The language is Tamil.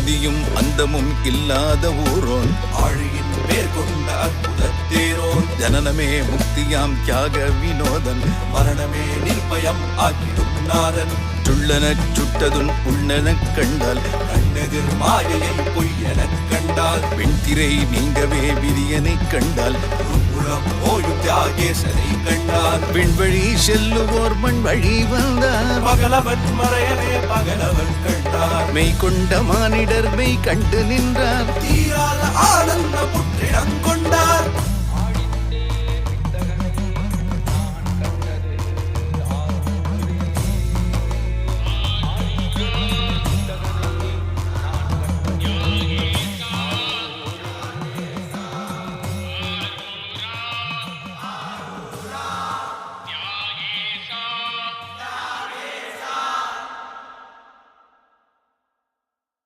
ஆதியும் அந்தமும் இல்லாத ஊரோன். ஆழியின் பேர் கொண்ட அற்புத தேரோன். ஜனனமே முக்தியாம் தியாக வினோதன். மரணமே நிர்பயம் ஆக்கிடும் நாதன். சுள்ளனச் சுட்டதும் உள்ளனக் கண்டால். கண்ணெதிர் மாயையை பொய்யெனக் கண்டால். வெண்திரை நீங்கவே விதியனைக் கண்டால். தியாகேசனை கண்டால். விண்வழி செல்லுவோர் மண் வழி வந்தார். பகலவன் மறையவே பகலவன் கண்டார் மெய் கொண்ட மானிடர் மெய் கண்டு நின்றார்.